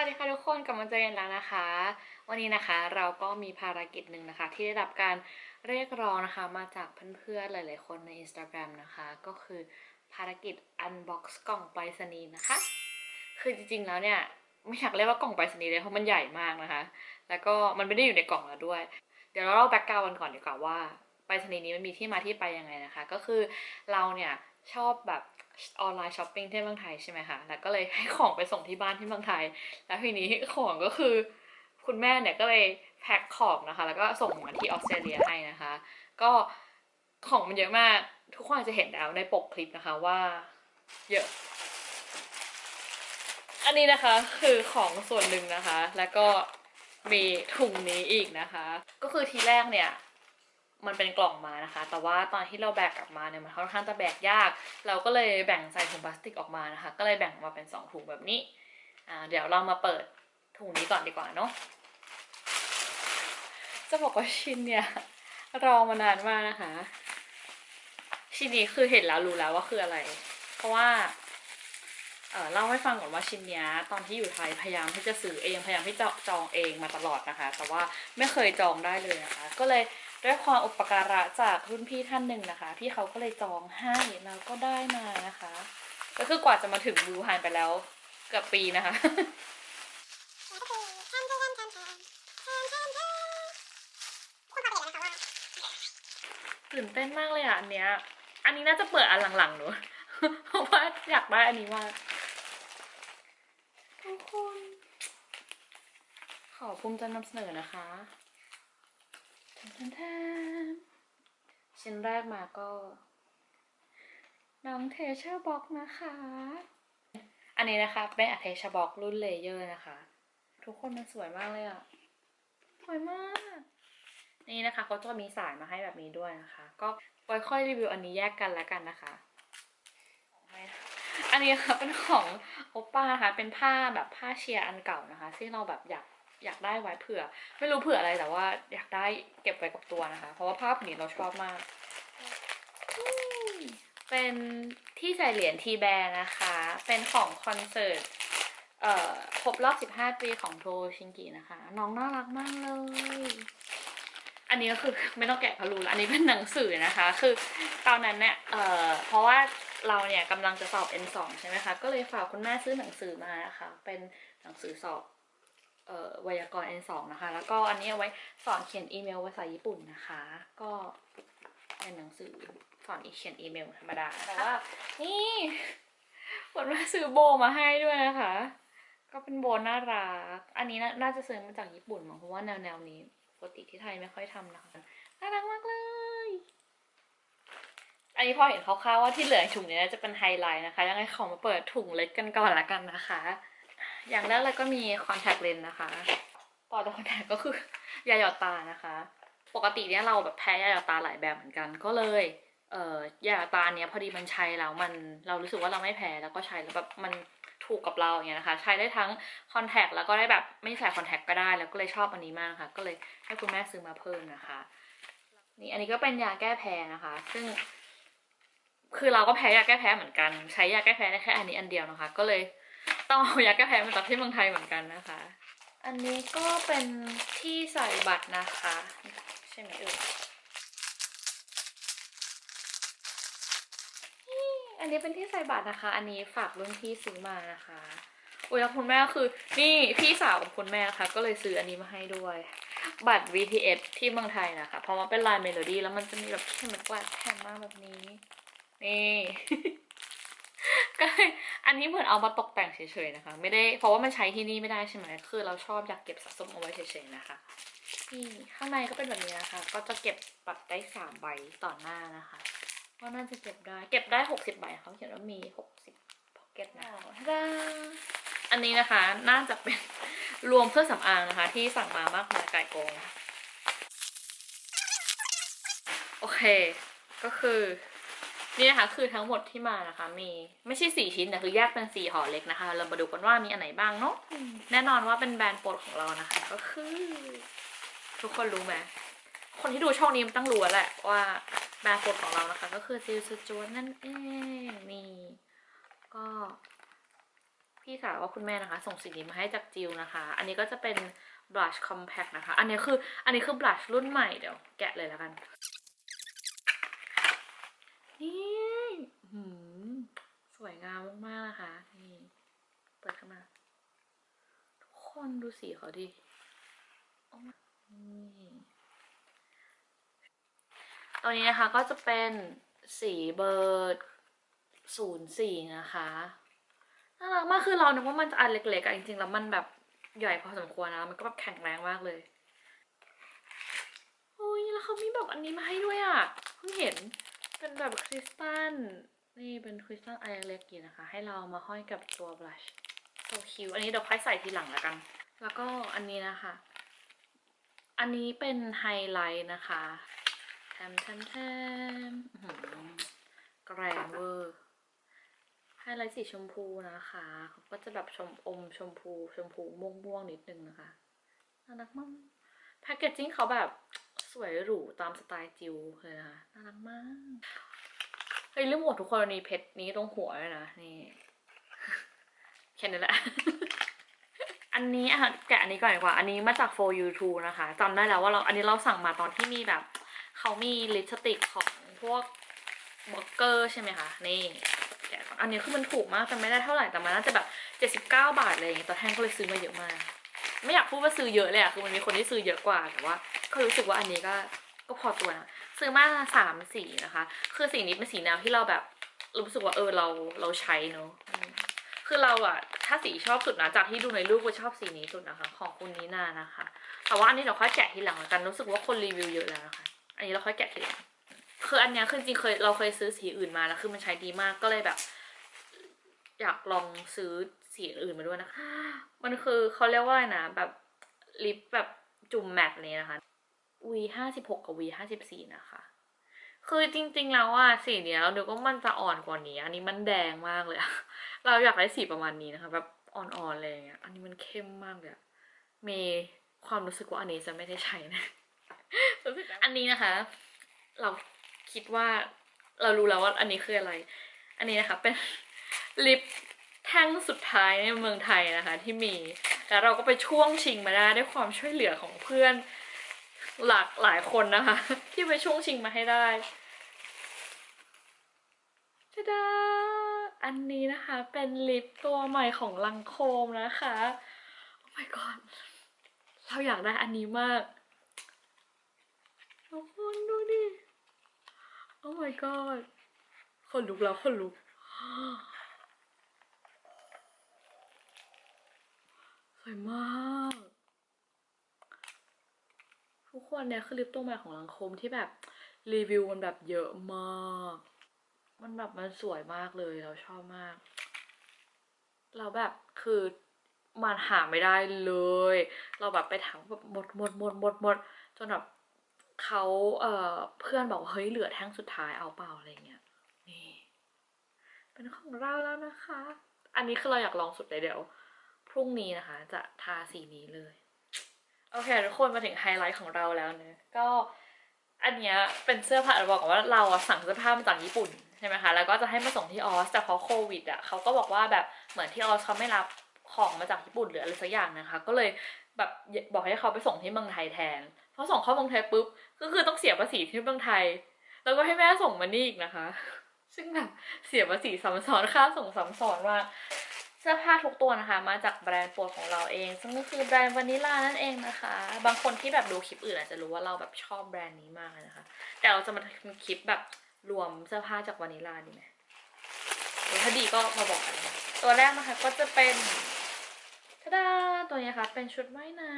วัสดีค่ะทุกคนกลับมาเจอกันแล้วนะคะ วันนี้นะคะเราก็มีภารกิจหนึ่งนะคะ ที่ได้รับการเรียกร้องนะคะ มาจากเพื่อนๆหลายๆคนใน Instagram นะคะ ก็คือภารกิจ unbox กล่องไปรษณีย์นะคะ คือจริงๆแล้วเนี่ยไม่อยากเรียกว่ากล่องไปรษณีย์เลยเพราะมันใหญ่มากนะคะ แล้วก็มันไม่ได้อยู่ในกล่องแล้วด้วย เดี๋ยวเราเล่าแบ็กกราวด์กันก่อนดีกว่าว่าไปรษณีย์นี้มันมีที่มาที่ไปยังไงนะคะ ก็คือเราเนี่ยชอบแบบ ออนไลน์ช้อปปิ้งที่เมืองไทยใช่ไหมคะ แล้วก็เลยให้ของไปส่งที่บ้านที่เมืองไทย แล้วทีนี้ของก็คือ คุณแม่เนี่ยก็เลยแพ็คของนะคะ แล้วก็ส่งมาที่ออสเตรเลียให้นะคะ ก็ของมันเยอะมาก ทุกคนอาจจะเห็นแล้วในปกคลิปนะคะว่า เยอะ อันนี้นะคะคือของส่วนหนึ่งนะคะ แล้วก็มีถุงนี้อีกนะคะ ก็คือทีแรกเนี่ย มันเป็นกล่องมานะคะ แต่ว่าตอนที่เราแบกกลับมาเนี่ยมันค่อนข้างจะแบกยาก เราก็เลยแบ่งใส่ถุงพลาสติกออกมานะคะ ก็เลยแบ่งมาเป็นสองถุงแบบนี้อ่าเดี๋ยวเรามาเปิดถุงนี้ก่อนดีกว่าเนาะ จะบอกว่าชิ้นเนี่ยรอมานานมากนะคะ ชิ้นนี้คือเห็นแล้วรู้แล้วว่าคืออะไร เพราะว่าเออเล่าให้ฟังก่อนว่าชิ้นเนี้ยตอนที่อยู่ไทยพยายามที่จะซื้อเองพยายามที่จะจองเองมาตลอดนะคะ แต่ว่าไม่เคยจองได้เลยนะคะ ก็เลย ด้วยความอุปการะจากรุ่นพี่ท่านหนึ่งนะคะ พี่เขาก็เลยจองให้แล้วก็ได้มานะคะ ก็คือกว่าจะมาถึงบูฮานไปแล้วเกือบปีนะคะตื่นเต้นมากเลยอะอันเนี้ย อันนี้น่าจะเปิดอันหลังๆหนูเพราะว่าอยากได้อันนี้มากทุกคนขอภูมิใจนำเสนอนะคะแทนแทนแทน ชิ้นแรกมาก็ น้องเทเชอร์บ็อกนะคะ อันนี้นะคะ เป็นอัเทเชอร์บ็อกรุ่นเลเยอร์นะคะ ทุกคนมันสวยมากเลยอะสวยมาก นี่นะคะเขาจะมีสายมาให้แบบนี้ด้วยนะคะ ก็ไว้ค่อยรีวิวอันนี้แยกกันแล้วกันนะคะ อันนี้ค่ะเป็นของโอป้านะคะเป็นผ้าแบบผ้าเชียร์อันเก่านะคะซึ่งเราแบบอยาก อยากได้ไว้เผื่อ ไม่รู้เผื่ออะไรแต่ว่า อยากได้เก็บไว้กับตัวนะคะ เพราะว่าผ้าผืนนี้เราชอบมากเป็นที่ใส่เหรียญทีแบร์นะคะ เป็นของคอนเสิร์ตเอ่อครบรอบ 15 ปีของโทชิงกินะคะ น้องน่ารักมากเลย อันนี้ก็คือไม่ต้องแกะพะรูแล้วอันนี้เป็นหนังสือนะคะ คือตอนนั้นเนี่ยเอ่อเพราะว่าเราเนี่ยกำลังจะสอบ N2 ใช่ไหมคะ ก็เลยฝากคุณแม่ซื้อหนังสือมานะคะ เป็นหนังสือสอบ ไวยากรณ์ N2 นะคะ แล้วก็อันนี้เอาไว้สอนเขียนอีเมลภาษาญี่ปุ่นนะคะ ก็เป็นหนังสือสอนอีเขียนอีเมลธรรมดาแต่ว่านี่คุณแม่ซื้อโบมาให้ด้วยนะคะ ก็เป็นโบน่ารัก อันนี้น่านาจะซื้อมาจากญี่ปุ่นมั้งเพราะว่าแนวแนวนี้ปกติที่ไทยไม่ค่อยทำนะคะน่ารักมากเลย อันนี้พอเห็นคร่าวๆว่าที่เหลือในถุงเนี้จะเป็นไฮไลท์นะคะ ยังไงขอมาเปิดถุงเล็กกันก่อนละกันนะคะ อย่างแรกเลยก็มีคอนแทคเลนส์นะคะ ต่อจากคอนแทคก็คือยาหยอดตานะคะ ปกติเนี่ยเราแบบแพ้ยาหยอดตาหลายแบบเหมือนกันก็เลยเอ่อยาหยอดตาเนี้ยพอดีมันใช้แล้วมันเรารู้สึกว่าเราไม่แพ้แล้วก็ใช้แล้วแบบมันถูกกับเราอย่างเงี้ยนะคะ ใช้ได้ทั้งคอนแทคแล้วก็ได้แบบไม่ใส่คอนแทคก็ได้แล้วก็เลยชอบอันนี้มากค่ะ ก็เลยให้คุณแม่ซื้อมาเพิ่มนะคะ นี่อันนี้ก็เป็นยาแก้แพ้นะคะ ซึ่ง คือเราก็แพ้ยาแก้แพ้เหมือนกัน ใช้ยาแก้แพ้ได้แค่อันนี้อันเดียวนะคะ ก็เลย ต้องเอายาแก้แพ้มาจากที่เมืองไทยเหมือนกันนะคะ อันนี้ก็เป็นที่ใส่บัตรนะคะ ใช่ไหมเอ่ยอันนี้เป็นที่ใส่บัตรนะคะ อันนี้ฝากรุ่นพี่ซื้อมานะคะอุ้ยแล้วคุณแม่ก็คือนี่พี่สาวกับคุณแม่ะคะก็เลยซื้ออันนี้มาให้ด้วย บัตร VTS ที่เมืองไทยนะคะ เพราะว่าเป็นลายเมโลดี้แล้วมันจะมีแบบเข็มกลัดแข็งมากแบบนี้ นี่ ก็เลยอันนี้เหมือนเอามาตกแต่งเฉยๆนะคะ ไม่ได้เพราะว่ามันใช้ที่นี่ไม่ได้ใช่ไหมคือเราชอบอยากเก็บสะสมเอาไว้เฉยๆนะคะนี่ข้างในก็เป็นแบบนี้นะคะ ก็จะเก็บบัตรได้สามใบต่อหน้านะคะก็น่าจะเก็บได้เก็บได้หกสิบใบเขาเขียนว่ามีหกสิบพ็อกเก็ตนะดาอันนี้นะคะน่าจะเป็นรวมเครื่องสำอางนะคะ ที่สั่งมามากมายไก่ายกองโอเค ก็คือ นี่นะคะคือทั้งหมดที่มานะคะ มีไม่ใช่สี่ชิ้นแต่คือแยกเป็นสี่ห่อเล็กนะคะ เรามาดูกันว่ามีอันไหนบ้างเนาะแน่นอนว่าเป็นแบรนด์โปรดของเรานะคะ ก็คือ ทุกคนรู้ไหมคนที่ดูช่องนี้มันต้องรู้แล้วแหละว่าแบรนด์โปรดของเรานะคะ ก็คือซิลสจวนนั่นเองนี่ก็ พี่สาวกับคุณแม่นะคะ ส่งสีนี้มาให้จากจิวนะคะ อันนี้ก็จะเป็น blush compact นะคะ อันนี้คือ อันนี้คือ blush รุ่นใหม่เดี๋ยวแกะเลยแล้วกัน นี่หืมสวยงามมากๆนะคะนี่เปิดเข้ามา ทุกคนดูสีเขาดินี่ตัวนี้นะคะก็จะเป็นสีเบอร์ศูนย์สี่นะคะน่ารักมากคือเรานึกว่ามันจะอันเล็กๆอะจริงๆแล้วมันแบบใหญ่พอสมควรนะมันก็แบบแข็งแรงมากเลยโอ้ยแล้วเขามีแบบอันนี้มาให้ด้วยอะเพิ่งเห็น เป็นแบบคริสตัล นี่เป็นคริสตัลอันเล็กๆนะคะ ให้เรามาห้อยกับตัวบลัชโซคิวอันนี้เดี๋ยวค่อยใส่ทีหลังแล้วกัน แล้วก็อันนี้นะคะ อันนี้เป็นไฮไลท์นะคะแทมแทมแทมแกรนเวอร์ไฮไลท์สีชมพูนะคะเขาก็จะแบบชมอมชมพู ชมพูม่วงม่วงๆนิดนึงนะคะน่ารักมากแพคเกจจิ้งเขาแบบ วยหรูตามสไตล์จิวเลยนะคะน่ารักมากเฮ้ยลืมหมดทุกคนมีเพชรนี้ตรงหัวเลยนะนี่แค่นี้แหละ อันนี้อะแกะอันนี้ก่อนดีกว่า อันนี้มาจาก for you too นะคะจำได้แล้วว่าเราอันนี้เราสั่งมาตอนที่มีแบบ เขามีลิปสติกของพวกบล็อกเกอร์ใช่ไหมคะ นี่แกะอันนี้คือมันถูกมากแต่ไม่ได้เท่าไหร่แต่มันน่าจะแบบเจ็ดสิบเก้าบาทอะไรอย่างเงี้ยตอนแท่งก็เลยซื้อมาเยอะมาก ไม่อยากพูดว่าซื้อเยอะเลยอะคือมันมีคนที่ซื้อเยอะกว่าแต่ว่า ก็รู้สึกว่าอันนี้ก็ก็พอตัวนะซื้อมาสามสีนะคะ คือสีนี้เป็นสีแนวที่เราแบบรู้สึกว่าเออเราเราใช้เนอะคือเราอะถ้าสีชอบสุดนะจากที่ดูในรูปก็ชอบสีนี้สุดนะคะ ของคุณนีนานะคะ แต่ว่าอันนี้เราค่อยแกะทีหลังแล้วกันรู้สึกว่าคนรีวิวเยอะแล้วนะคะ อันนี้เราค่อยแกะทีหลังคืออันนี้คือจริงเคยเราเคยซื้อสีอื่นมาแล้วคือมันใช้ดีมากก็เลยแบบ อยากลองซื้อสีอื่นมาด้วยนะคะ มันคือเขาเรียกว่าอะไรนะแบบลิปแบบจุ่มแมตต์เลยนะคะ V ห้าสิบหกกับ V ห้าสิบสี่นะคะ คือจริง ๆ แล้วอะสีเนี้ยเราดูว่ามันจะอ่อนกว่านี้ อันนี้มันแดงมากเลยเราอยากได้สีประมาณนี้นะคะ แบบอ่อนๆอะไรอย่างเงี้ย อันนี้มันเข้มมากเลยมีความรู้สึกว่าอันนี้จะไม่ได้ใช้นะ อันนี้นะคะ เราคิดว่าเรารู้แล้วว่าอันนี้คืออะไร อันนี้นะคะ เป็นลิปแท่งสุดท้ายในเมืองไทยนะคะ ที่มี แล้วเราก็ไปช่วงชิงมาได้ด้วยความช่วยเหลือของเพื่อน หลากหลายคนนะคะ ที่ไปช่วงชิงมาให้ได้จะดาอันนี้นะคะเป็นลิปตัวใหม่ของลังโคมนะคะ โอ้ my god เราอยากได้อันนี้มากทุกคนดูดิ โอ้ my god คนลุกแล้วคนลุกสวยมาก ทุกคนเนี่ยคือลิปตัวใหม่ของลังคมที่แบบรีวิวมันแบบเยอะมาก มันแบบมันสวยมากเลยเราชอบมาก เราแบบคือมันหาไม่ได้เลย เราแบบไปถามแบบหมดหมดหมดหมดหมดจนแบบเขาเอ่อเพื่อนบอกว่าเฮ้ยเหลือแท่งสุดท้ายเอาเปล่าอะไรเงี้ยนี่เป็นของเราแล้วนะคะ อันนี้คือเราอยากลองสุดเลยเดี๋ยว พรุ่งนี้นะคะ จะทาสีนี้เลย โอเคทุกคนมาถึงไฮไลท์ของเราแล้วเนะก็อันเนี้ยเป็นเสื้อผ้าเราบอกว่าเราอะสั่งเสื้อผ้ามาจากญี่ปุ่นใช่ไหมคะแล้วก็จะให้มาส่งที่ออสแต่พอโควิดอะเขาก็บอกว่าแบบเหมือนที่ออสเขาไม่รับของมาจากญี่ปุ่นหรืออะไรสักอย่างนะคะ ก็เลยแบบบอกให้เขาไปส่งที่เมืองไทยแทนพอส่งเข้าเมืองไทยปุ๊บก็คือต้องเสียภาษีที่เมืองไทย แล้วก็ให้แม่ส่งมานี่อีกนะคะ ซึ่งแบบเสียภาษีซ้ำซ้อนค่าส่งซ้ำซ้อนมาก สื้อผ้าทุกตัวนะคะ มาจากแบรนด์โปรดของเราเอง ซึ่งก็คือแบรนด์วานิลานั่นเองนะคะ บางคนที่แบบดูคลิปอื่นอาจจะรู้ว่าเราแบบชอบแบรนด์นี้มากนะคะ แต่เราจะมาทำคลิปแบบรวมเสื้อผ้าจากวานิลาดีไหมหรือถ้าดีก็มาบอกกันนะตัวแรกนะคะก็จะเป็นทะดาตัวนี้ค่ะเป็นชุดว่ายน้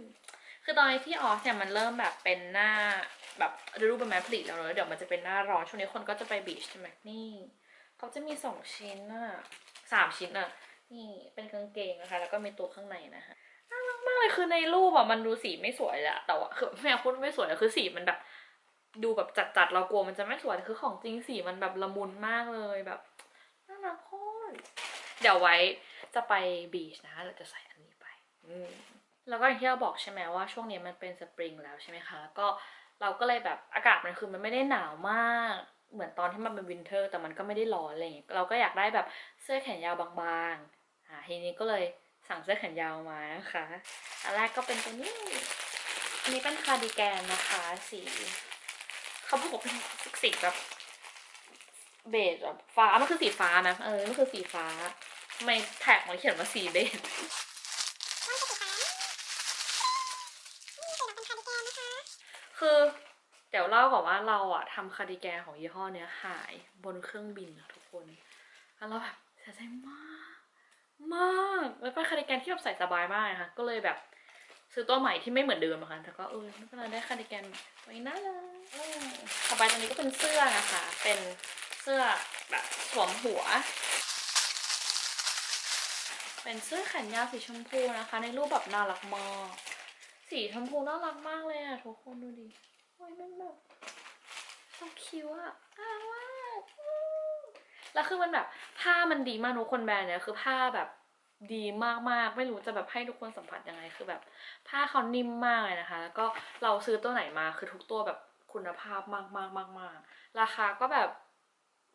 ำคือตอนนี้ที่ออสเนี่ยมันเริ่มแบบเป็นหน้าแบบฤดูใบไม้ผลิแล้วเนอะเดี๋ยวมันจะเป็นหน้าร้อนช่วงนี้คนก็จะไปบีชใช่ไหมนี่เขาจะมีสองชิ้นอะ สามชิ้นอะนี่เป็นกางเกงนะคะ แล้วก็มีตัวข้างในนะคะน่ารักมากเลยคือในรูปอะมันดูสีไม่สวยแหละแต่ว่าคือไม่อยากพูดไม่สวยอะคือสีมันแบบ ดูแบบจัดๆเรากลัวมันจะไม่สวยแต่คือของจริงสีมันแบบละมุนมากเลยแบบน่ารักโคตรเดี๋ยวไว้จะไปบีชนะคะเราจะใส่อันนี้ไปอืแล้วก็อย่างที่เราบอกใช่ไหมว่าช่วงนี้มันเป็นสปริงแล้วใช่ไหมคะแล้วก็เราก็เลยแบบอากาศมันคือมันไม่ได้หนาวมาก เหมือนตอนที่มันเป็นวินเทอร์ แต่มันก็ไม่ได้ร้อนอะไรอย่างเงี้ยเราก็อยากได้แบบเสื้อแขนยาวบางๆอ่าทีนี้ก็เลยสั่งเสื้อแขนยาวมานะคะอันแรกก็เป็นตัวนี้อันนี้เป็นคาร์ดิแกนนะคะสีเขาบอกว่าเป็นสีแบบเบจแบบฟ้ามันคือสีฟ้านะเออมันคือสีฟ้าทำไมแท็กมันเขียนว่าสีเบจคือ เดี๋ยวเล่าก่อนว่าเราอะทำคาดิแกนของยี่ห้อเนี้ยหายบนเครื่องบินอะทุกคนแล้วเราแบบเสียใจมากมากแล้วเป็นคาดิแกนที่แบบใส่สบายมากนะคะก็เลยแบบซื้อตัวใหม่ที่ไม่เหมือนเดิมอะค่ะแต่ก็เออไม่เป็นไรได้คาดิแกนไว้น่ารักต่อไปตรงนี้ก็เป็นเสื้อนะคะ เป็นเสื้อแบบสวมหัว เป็นเสื้อแขนยาวสีชมพูนะคะ ในรูปแบบน่ารักมาก สีชมพูน่ารักมากเลยอะทุกคนดูดิ อ้ยมันแบบชอบคิ้วอะน่ารักมากแล้วคือมันแบบผ้ามันดีมากทุกคนแบรนด์เนี่ยคือผ้าแบบดีมากๆ ไม่รู้จะแบบให้ทุกคนสัมผัสยังไง คือแบบผ้าเขานิ่มมากเลยนะคะ แล้วก็เราซื้อตัวไหนมาคือทุกตัวแบบคุณภาพมากมากมากมากๆราคาก็แบบ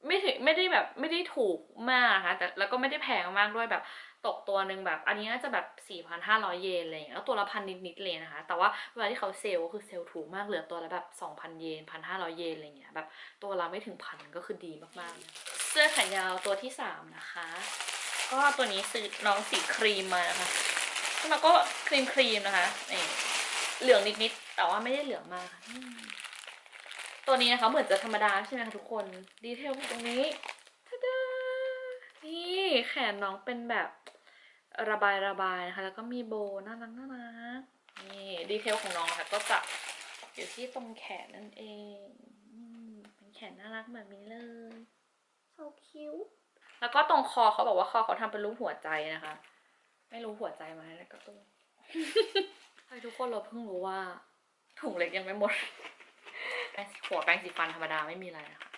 ไม่ถึงไม่ได้แบบไม่ได้ถูกมากนะคะแต่แล้วก็ไม่ได้แพงมากด้วยแบบ ตกตัวหนึ่งแบบ อันนี้น่าจะแบบ 4,500 เยนอะไรอย่างเงี้ยแล้วตัวละพันนิดๆเลยนะคะ แต่ว่าเวลาที่เขาเซลล์ก็คือเซลล์ถูกมากเหลือตัวละแบบ 2,000 เยน 1,500 เยนอะไรเงี้ยแบบตัวละไม่ถึงพันก็คือดีมากๆ เสื้อแขนยาวตัวที่ 3 นะคะ ก็ตัวนี้ซื้อน้องสีครีมมานะคะแล้วก็ครีมครีมๆนะคะนี่เหลืองนิดๆแต่ว่าไม่ได้เหลืองมากตัวนี้นะคะเหมือนจะธรรมดาใช่ไหมคะทุกคนดีเทลตรงนี้ทะดานี่แขนน้องเป็นแบบ ระบายระบายนะคะ แล้วก็มีโบว์น่ารักน่ารักนี่ดีเทลของน้องค่ะก็จะอยู่ที่ตรงแขนนั่นเองอืมเป็นแขนน่ารักแบบนี้เลย so cute แล้วก็ตรงคอเขาบอกว่าคอเขาทำเป็นรูปหัวใจนะคะ ไม่รู้หัวใจไหมแล้วก็ตรงใช่ทุกคนเราเพิ่งรู้ว่าถุงเล็กยังไม่หมดแปรงสีหัวแปรงสีฟันธรรมดาไม่มีอะไรนะคะ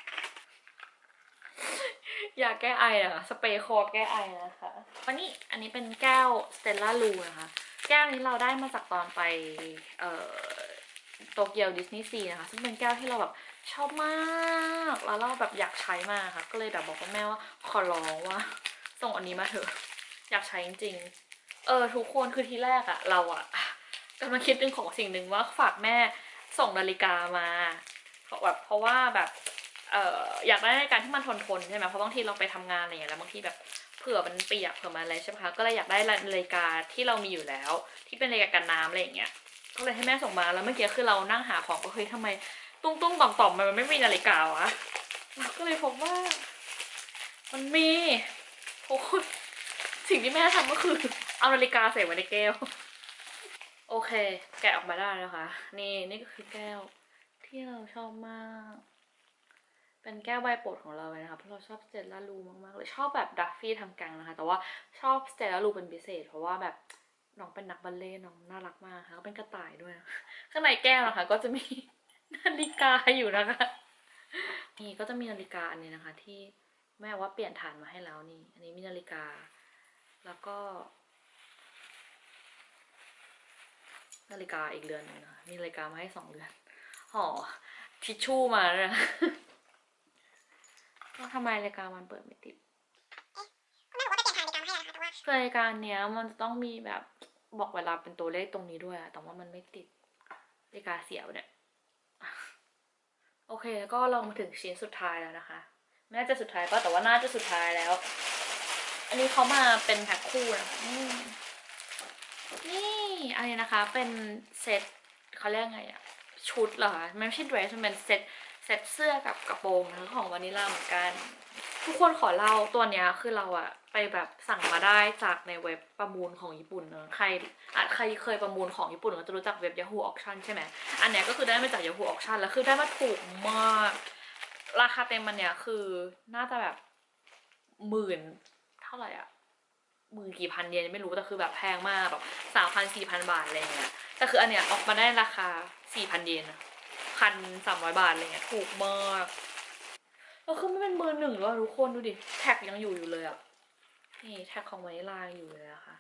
ยาแก้ไออะคะสเปรย์คอแก้ไอนะคะวันนี้อันนี้เป็นแก้วสเตลล่าลูนะคะ แก้วนี้เราได้มาจากตอนไปเอ่อโตเกียวดิสนีย์ซีนะคะ ซึ่งเป็นแก้วที่เราแบบชอบมากแล้วเราแบบอยากใช้มากค่ะ ก็เลยแบบบอกกับแม่ว่าขอร้องว่าส่งอันนี้มาเถอะ อยากใช้จริงๆ เออทุกคนคือทีแรกอะเราอะกำลังคิดถึงของสิ่งหนึ่งว่าฝากแม่ส่งนาฬิกามาเพราะแบบเพราะว่าแบบ เอ่ออยากได้นาฬิกาที่มันทนทนใช่ไหมเพราะบางทีเราไปทำงานอะไรอย่างเงี้ยแล้วบางทีแบบเผื่อมันเปียกเผื่อมันอะไรใช่ไหมคะก็เลยอยากได้นาฬิกาที่เรามีอยู่แล้ว ที่เป็นนาฬิกากันน้ำอะไรอย่างเงี้ยก็เลยให้แม่ส่งมาแล้วเมื่อกี้คือเรานั่งหาของก็เฮ้ยทำไมตุ้งตุ้งต่อมต่อมมันไม่มีนาฬิกาวะก็เลยพบว่า มันมีโอ้โหสิ่งที่แม่ทำก็คือ เอานาฬิกาใส่ไว้ในแก้ว โอเค แกะออกมาได้แล้วค่ะนี่นี่ก็คือแก้ว ที่เราชอบมาก เป็นแก้วใบโปรดของเราเลยนะคะเพราะเราชอบสเตลล่าลูมากๆเลยชอบแบบดัฟฟี่ทำกังนะคะ แต่ว่าชอบสเตลล่าลูเป็นพิเศษ เพราะว่าแบบน้องเป็นนักบัลเล่น้องน่ารักมากค่ะเป็นกระต่ายด้วย ข้างในแก้วนะคะ ก็จะมีนาฬิกาอยู่นะคะ นี่ก็จะมีนาฬิกาอันนี้นะคะ ที่แม่ว่าเปลี่ยนฐานมาให้แล้วนี่ อันนี้มีนาฬิกา แล้วก็ นาฬิกาอีกเรือนหนึงนะมีนาฬิกามาให้สองเรือนห่อทิชชู่มาด้วยนะ ทำไมนาฬิกามันเปิดไม่ติดแม่บอกว่าไปเปลี่ยนถ่ายนาฬิกามาให้แล้วนะคะแต่ว่าคือนาฬิกาเนี้ยมันจะต้องมีแบบบอกเวลาเป็นตัวเลขตรงนี้ด้วยอะแต่ว่ามันไม่ติดนาฬิกาเสียบเนี่ย โอเคแล้วก็ลองมาถึงชิ้นสุดท้ายแล้วนะคะไม่น่าจะสุดท้ายป่ะแต่ว่าน่าจะสุดท้ายแล้ว อันนี้เขามาเป็นแพ็คคู่นะคะอืมนี่อันนี้นะคะเป็นเซตเขาเรียกไงอะชุดเหรอคะไม่ใช่เดรสมันเป็นเซต เซตเสื้อกับกระโปรงนะคะของวานิลาเหมือนกัน ทุกคนขอเล่าตัวเนี้ยคือเราอะไปแบบสั่งมาได้จากในเว็บประมูลของญี่ปุ่นเนอะใครอาจใครเคยประมูลของญี่ปุ่นก็จะรู้จักเว็บ Yahoo Auction ใช่ไหมอันเนี้ยก็คือได้มาจาก Yahoo Auction แล้วคือได้มาถูกมาก ราคาเต็มมันเนี้ยคือน่าจะแบบหมื่นเท่าไหร่อะหมื่นกี่พันเยนไม่รู้แต่คือแบบแพงมากแบบสามพันสี่พันบาทอะไรเงี้ยแต่คืออันเนี้ยออกมาได้ราคาสี่พันเยนอะ พันสามร้อยบาทอะไรเงี้ยถูกมากแล้วคือไม่เป็นเบอร์หนึ่งแล้วอทุกคนดูดิ แท็กยังอยู่อยู่เลยอะ นี่แท็กของวนิลาอยู่เลยนะคะ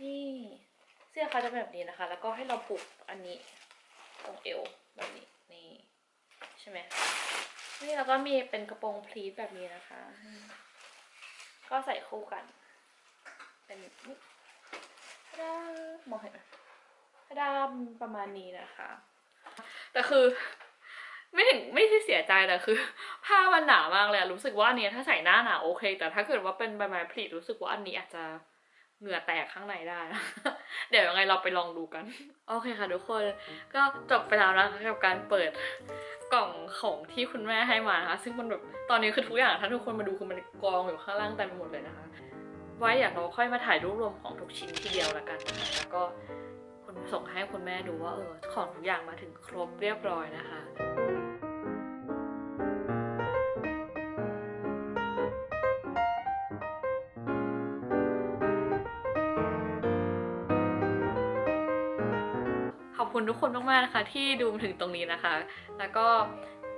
นี่เสื้อเขาจะเป็นแบบนี้นะคะ แล้วก็ให้เราผูกอันนี้ตรงเอวแบบนี้นี่ใช่ไหมนี่แล้วก็มีเป็นกระโปรงพลีทแบบนี้นะคะ ก็ใส่คู่กัน เป็นนี่ดามองเห็นไหมดาประมาณนี้นะคะ แต่คือ ไม่ถึงไม่ใช่เสียใจแต่คือ ผ้ามันหนามากเลยรู้สึกว่าอันนี้ถ้าใส่หน้าหนาวโอเค แต่ถ้าเกิดว่าเป็นใบไม้ผลิรู้สึกว่าอันนี้อาจจะเหงื่อแตกข้างในได้นะเดี๋ยวยังไงเราไปลองดูกัน โอเคค่ะทุกคน ก็จบไปแล้วนะคะกับการเปิดกล่องของที่คุณแม่ให้มานะคะ ซึ่งมันแบบตอนนี้คือทุกอย่างถ้าทุกคนมาดูคือมันกองอยู่ข้างล่างเต็มไปหมดเลยนะคะ ไว้อยากเราค่อยมาถ่ายรูปรวมของทุกชิ้นทีเดียวละกันนะคะแล้วก็ ส่งให้คุณแม่ดูว่าเออของทุกอย่างมาถึงครบเรียบร้อยนะคะขอบคุณทุกคนมากๆนะคะ ที่ดูมาถึงตรงนี้นะคะ แล้วก็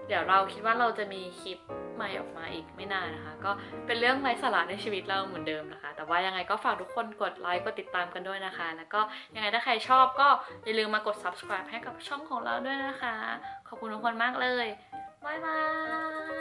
เดี๋ยวเราคิดว่าเราจะมีคลิป ใหม่ออกมาอีกไม่นานนะคะ ก็เป็นเรื่องไร้สาระในชีวิตเราเหมือนเดิมนะคะ แต่ว่ายังไงก็ฝากทุกคนกดไลค์กดติดตามกันด้วยนะคะ แล้วก็ยังไงถ้าใครชอบก็อย่าลืมมากด subscribe ให้กับช่องของเราด้วยนะคะ ขอบคุณทุกคนมากเลยบ๊ายบาย